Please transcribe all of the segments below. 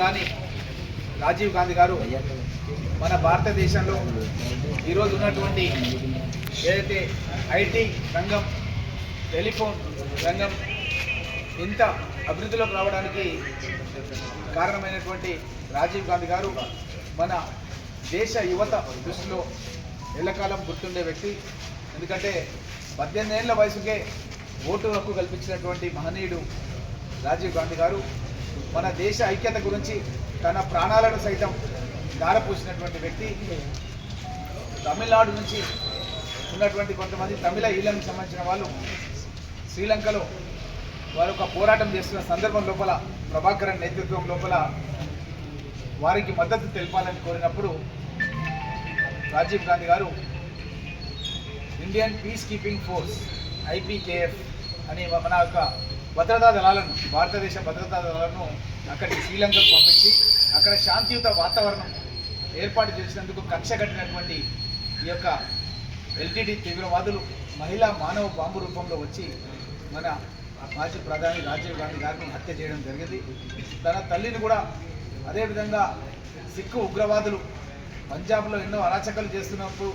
ప్రధాని రాజీవ్ గాంధీ గారు మన భారతదేశంలో ఈరోజు ఉన్నటువంటి ఏదైతే ఐటీ రంగం టెలిఫోన్ రంగం ఇంత అభివృద్ధిలోకి రావడానికి కారణమైనటువంటి రాజీవ్ గాంధీ గారు మన దేశ యువత దృష్టిలో ఎల్లకాలం గుర్తుండే వ్యక్తి. ఎందుకంటే పద్దెనిమిది ఏళ్ళ వయసుకే ఓటు హక్కు కల్పించినటువంటి మహనీయుడు రాజీవ్ గాంధీ గారు. మన దేశ ఐక్యత గురించి తన ప్రాణాలను సైతం దారపోసినటువంటి వ్యక్తి. తమిళనాడు నుంచి ఉన్నటువంటి కొంతమంది తమిళ ఈళ్ళకు సంబంధించిన వాళ్ళు శ్రీలంకలో వారు ఒక పోరాటం చేస్తున్న సందర్భం లోపల ప్రభాకరన్ నేతృత్వం లోపల వారికి మద్దతు తెలపాలని కోరినప్పుడు Rajiv Gandhi garu Indian peace keeping force IPKF అని మన యొక్క భద్రతా దళాలను భారతదేశ భద్రతా దళాలను అక్కడికి శ్రీలంకకు పంపించి అక్కడ శాంతియుత వాతావరణం ఏర్పాటు చేసినందుకు కక్ష కట్టినటువంటి ఈ యొక్క ఎల్టీడీ తీవ్రవాదులు మహిళా మానవ బాంబు రూపంలో వచ్చి మన మాజీ ప్రధాని రాజీవ్ గాంధీ గారిని హత్య చేయడం జరిగింది. తన తల్లిని కూడా అదేవిధంగా సిక్కు ఉగ్రవాదులు పంజాబ్లో ఎన్నో అరాచకాలు చేస్తున్నప్పుడు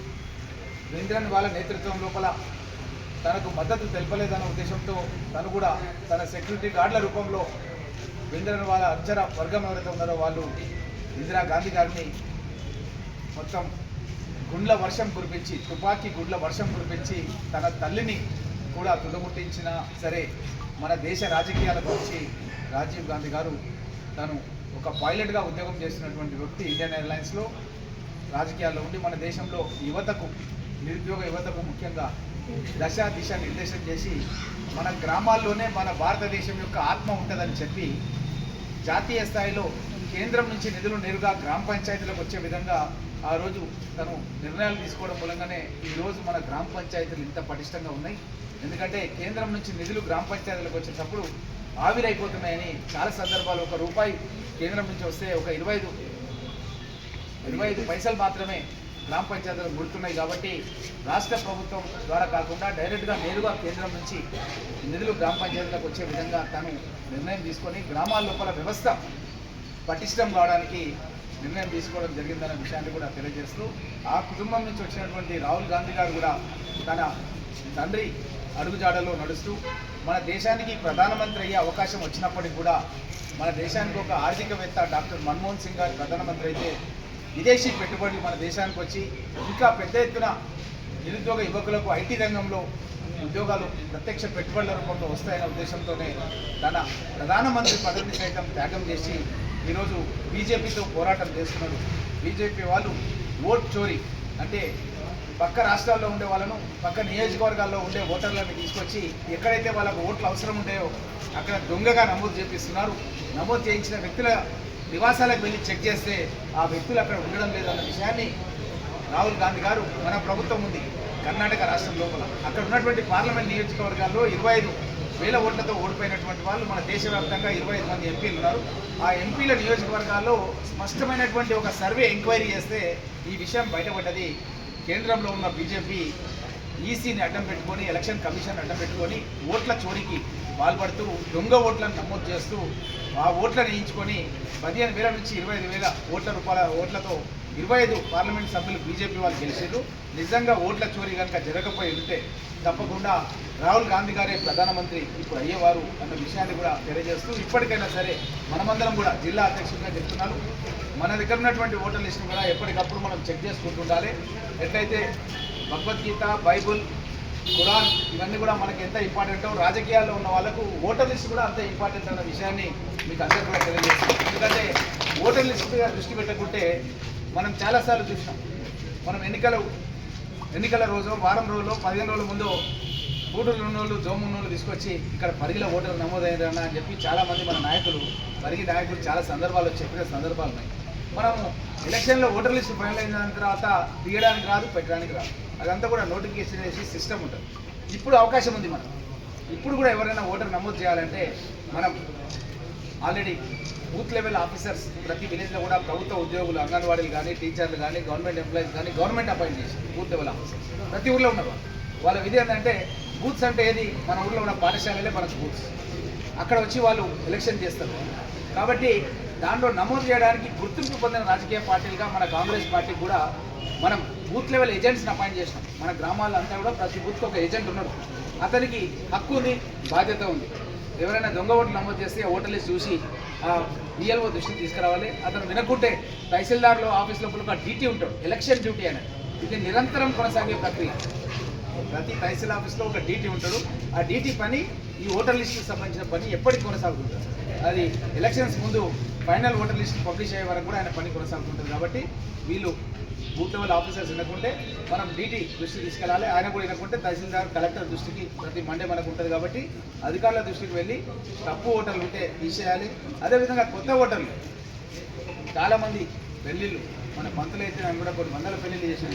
వేంద్రన్ వాళ్ళ నేతృత్వం లోపల తనకు మద్దతు తెలపలేదన్న ఉద్దేశంతో తను కూడా తన సెక్యూరిటీ గార్డుల రూపంలో వేంద్రన్ వాళ్ళ అక్షర వర్గం ఎవరైతే ఉన్నారో వాళ్ళు ఇందిరాగాంధీ గారిని మొత్తం గుండ్ల వర్షం కురిపించి తుపాకీ గుండ్ల వర్షం కురిపించి తన తల్లిని కూడా తుదముట్టించినా సరే మన దేశ రాజకీయాల గురించి రాజీవ్ గాంధీ గారు తను ఒక పైలట్గా ఉద్యోగం చేస్తున్నటువంటి వ్యక్తి ఇండియన్ ఎయిర్లైన్స్లో రాజకీయాల్లో ఉండి మన దేశంలో యువతకు నిరుద్యోగ యువతకు ముఖ్యంగా దశ దిశ నిర్దేశం చేసి మన గ్రామాల్లోనే మన భారతదేశం యొక్క ఆత్మ ఉంటుందని చెప్పి జాతీయ స్థాయిలో కేంద్రం నుంచి నిధులు నేరుగా గ్రామ పంచాయతీలకు వచ్చే విధంగా ఆ రోజు తను నిర్ణయాలు తీసుకోవడం మూలంగానే ఈరోజు మన గ్రామ పంచాయతీలు ఇంత పటిష్టంగా ఉన్నాయి. ఎందుకంటే కేంద్రం నుంచి నిధులు గ్రామ పంచాయతీలకు వచ్చేటప్పుడు ఆవిరైపోతున్నాయని చాలా సందర్భాలు ఒక రూపాయి కేంద్రం నుంచి వస్తే ఒక ఇరవై ఐదు ఇరవై ఐదు పైసలు మాత్రమే గ్రామ పంచాయతీలు గుర్తున్నాయి కాబట్టి రాష్ట్ర ప్రభుత్వం ద్వారా కాకుండా డైరెక్ట్గా నేరుగా కేంద్రం నుంచి నిధులు గ్రామ పంచాయతీలకు వచ్చే విధంగా తను నిర్ణయం తీసుకొని గ్రామాల లోపల వ్యవస్థ పటిష్టం కావడానికి నిర్ణయం తీసుకోవడం జరిగిందన్న విషయాన్ని కూడా తెలియజేస్తూ ఆ కుటుంబం నుంచి వచ్చినటువంటి రాహుల్ గాంధీ గారు కూడా తన తండ్రి అడుగుజాడలో నడుస్తూ మన దేశానికి ప్రధానమంత్రి అయ్యే అవకాశం వచ్చినప్పటికీ కూడా మన దేశానికి ఒక ఆర్థికవేత్త డాక్టర్ మన్మోహన్ సింగ్ గారు ప్రధానమంత్రి అయితే విదేశీ పెట్టుబడులు మన దేశానికి వచ్చి ఇంకా పెద్ద ఎత్తున నిరుద్యోగ యువకులకు ఐటీ రంగంలో ఉద్యోగాలు ప్రత్యక్ష పెట్టుబడుల రూపంలో వస్తాయనే ఉద్దేశంతోనే తన ప్రధానమంత్రి పదవిని సైతం త్యాగం చేసి ఈరోజు బీజేపీతో పోరాటం చేస్తున్నారు బీజేపీ వాళ్ళు ఓట్ చోరీ అంటే పక్క రాష్ట్రాల్లో ఉండే వాళ్ళను పక్క నియోజకవర్గాల్లో ఉండే ఓటర్లను తీసుకొచ్చి ఎక్కడైతే వాళ్ళకు ఓట్లు అవసరం ఉంటాయో అక్కడ దొంగగా నమోదు చేపిస్తున్నారు. నమోదు చేయించిన వ్యక్తుల నివాసాలకు వెళ్ళి చెక్ చేస్తే ఆ వ్యక్తులు అక్కడ ఉండడం లేదన్న విషయాన్ని రాహుల్ గాంధీ గారు మన ప్రభుత్వం ఉంది కర్ణాటక రాష్ట్రం లోపల. అక్కడ ఉన్నటువంటి పార్లమెంట్ నియోజకవర్గాల్లో ఇరవై ఐదు వేల ఓట్లతో ఓడిపోయినటువంటి వాళ్ళు మన దేశవ్యాప్తంగా ఇరవై ఐదు మంది ఎంపీలు ఉన్నారు. ఆ ఎంపీల నియోజకవర్గాల్లో స్పష్టమైనటువంటి ఒక సర్వే ఎంక్వైరీ చేస్తే ఈ విషయం బయటపడ్డది. కేంద్రంలో ఉన్న బీజేపీ ఈసీని అడ్డం పెట్టుకొని ఎలక్షన్ కమిషన్ అడ్డం పెట్టుకొని ఓట్ల చోరీకి పాల్పడుతూ దొంగ ఓట్లను నమోదు చేస్తూ ఆ ఓట్లను వేయించుకొని పదిహేను వేల నుంచి ఇరవై ఐదు వేల ఓట్ల రూపాయల ఓట్లతో ఇరవై ఐదు పార్లమెంట్ సభ్యులు బీజేపీ వాళ్ళు గెలిచారు నిజంగా ఓట్ల చోరీ కనుక జరగకపోయి ఉంటే తప్పకుండా రాహుల్ గాంధీ గారే ప్రధానమంత్రి ఇప్పుడు అయ్యేవారు అన్న విషయాన్ని కూడా తెలియజేస్తూ ఇప్పటికైనా సరే మనమందరం కూడా జిల్లా అధ్యక్షుడిగా చెప్తున్నాను. మన దగ్గర ఉన్నటువంటి ఓటర్ లిస్టును కూడా ఎప్పటికప్పుడు మనం చెక్ చేసుకుంటుండాలి ఎట్లయితే భగవద్గీత బైబుల్ ఖురాన్ ఇవన్నీ కూడా మనకి ఎంత ఇంపార్టెంటో రాజకీయాల్లో ఉన్న వాళ్ళకు ఓటర్ లిస్ట్ కూడా అంత ఇంపార్టెంట్ అన్న విషయాన్ని మీకు అందరికీ కూడా తెలియజేస్తాం ఎందుకంటే ఓటర్ లిస్ట్ మీద దృష్టి పెట్టకుంటే మనం చాలాసార్లు చూసినాం. మనం ఎన్నికల ఎన్నికల రోజు వారం రోజులు పదిహేను రోజుల ముందు గూడూరు ఉన్నోళ్ళు జోమున్నోళ్ళు తీసుకొచ్చి ఇక్కడ పరిగిల ఓటర్లు నమోదైందని అని చెప్పి చాలామంది మన నాయకులు పరిగి నాయకులు చాలా సందర్భాల్లో చెప్పిన సందర్భాలు ఉన్నాయి. మనము ఎలక్షన్లో ఓటర్ లిస్ట్ ఫైనల్ అయిన తర్వాత తీయడానికి రాదు పెట్టడానికి రాదు. అదంతా కూడా నోటిఫికేషన్ వేసి సిస్టమ్ ఉంటుంది. ఇప్పుడు అవకాశం ఉంది మనం ఇప్పుడు కూడా ఎవరైనా ఓటర్ నమోదు చేయాలంటే మనం ఆల్రెడీ బూత్ లెవెల్ ఆఫీసర్స్ ప్రతి విలేజ్లో కూడా ప్రభుత్వ ఉద్యోగులు అంగన్వాడీలు కానీ టీచర్లు కానీ గవర్నమెంట్ ఎంప్లాయీస్ కానీ గవర్నమెంట్ అపాయింట్ చేసి బూత్ లెవెల్ ఆఫీసర్స్. ప్రతి ఊర్లో ఉన్నవాళ్ళు. వాళ్ళ విధి ఏంటంటే బూత్స్ అంటే ఏది? మన ఊర్లో ఉన్న పాఠశాలలే మనకు బూత్స్. అక్కడ వచ్చి వాళ్ళు ఎలక్షన్ చేస్తారు. కాబట్టి దాంట్లో నమోదు చేయడానికి గుర్తింపు పొందిన రాజకీయ పార్టీలుగా మన కాంగ్రెస్ పార్టీ కూడా మనం బూత్ లెవెల్ ఏజెంట్స్ని అపాయింట్ చేసినాం. మన గ్రామాల్లో అంతా కూడా ప్రతి బూత్కి ఒక ఏజెంట్ ఉన్నాడు. అతనికి హక్కు ఉంది బాధ్యత ఉంది. ఎవరైనా దొంగ ఓట్లు నమోదు చేస్తే ఓటర్లు చూసి డిఎల్ఓ దృష్టికి తీసుకురావాలి. అతను వినకుంటే తహసీల్దార్లో ఆఫీస్ లోపల ఒక డ్యూటీ ఉంటాడు ఎలక్షన్ డ్యూటీ అనేది ఇది నిరంతరం కొనసాగే ప్రక్రియ. ప్రతి తహసీల్ ఆఫీస్లో ఒక డీటీ ఉంటాడు. ఆ డీటీ పని ఈ ఓటర్ లిస్టుకి సంబంధించిన పని ఎప్పటికి కొనసాగుతుంది అది ఎలక్షన్స్ ముందు ఫైనల్ ఓటర్ లిస్ట్ పబ్లిష్ అయ్యే వరకు కూడా ఆయన పని కొనసాగుతుంటుంది. కాబట్టి వీళ్ళు బూత్ లెవెల్ ఆఫీసర్స్ వినకుంటే మనం డీటీ దృష్టికి తీసుకెళ్ళాలి. ఆయన కూడా వినకుంటే తహసీల్దార్ కలెక్టర్ దృష్టికి ప్రతి మండే మనకు ఉంటుంది. కాబట్టి అధికారుల దృష్టికి వెళ్ళి తప్పు ఓటర్లు ఉంటే తీసేయాలి. అదేవిధంగా కొత్త ఓటర్లు చాలామంది పెళ్ళిళ్ళు మన పంతులు అయితే మేము కూడా కొన్ని వందల పెళ్ళి చేసాం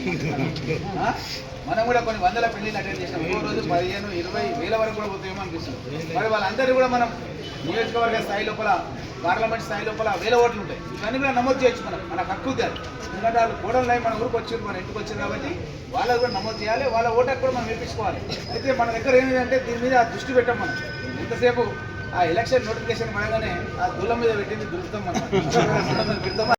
మనం కూడా కొన్ని వందల పెళ్ళి అటెండ్ చేసాం ఒక్కో రోజు పదిహేను ఇరవై వేల వరకు కూడా పోతాయేమో అనిపిస్తుంది. మరి వాళ్ళందరూ కూడా మనం నియోజకవర్గ స్థాయి లోపల పార్లమెంట్ స్థాయి లోపల వేల ఓట్లు ఉంటాయి. ఇవన్నీ కూడా నమోదు చేయొచ్చు మనం మన హక్కు కాదు ఎందుకంటే వాళ్ళు కోడలు మన ఊరికి వచ్చారు మన ఇంటికి వచ్చారు కాబట్టి వాళ్ళకు కూడా నమోదు చేయాలి వాళ్ళ ఓటు కూడా మనం వేపించుకోవాలి అయితే మన దగ్గర ఏంటంటే దీని మీద దృష్టి పెట్టాం మనం. ఎంతసేపు ఆ ఎలక్షన్ నోటిఫికేషన్ పడగానే ఆ దూలం మీద పెట్టింది దొరుకుతాం మనం. పెడతాం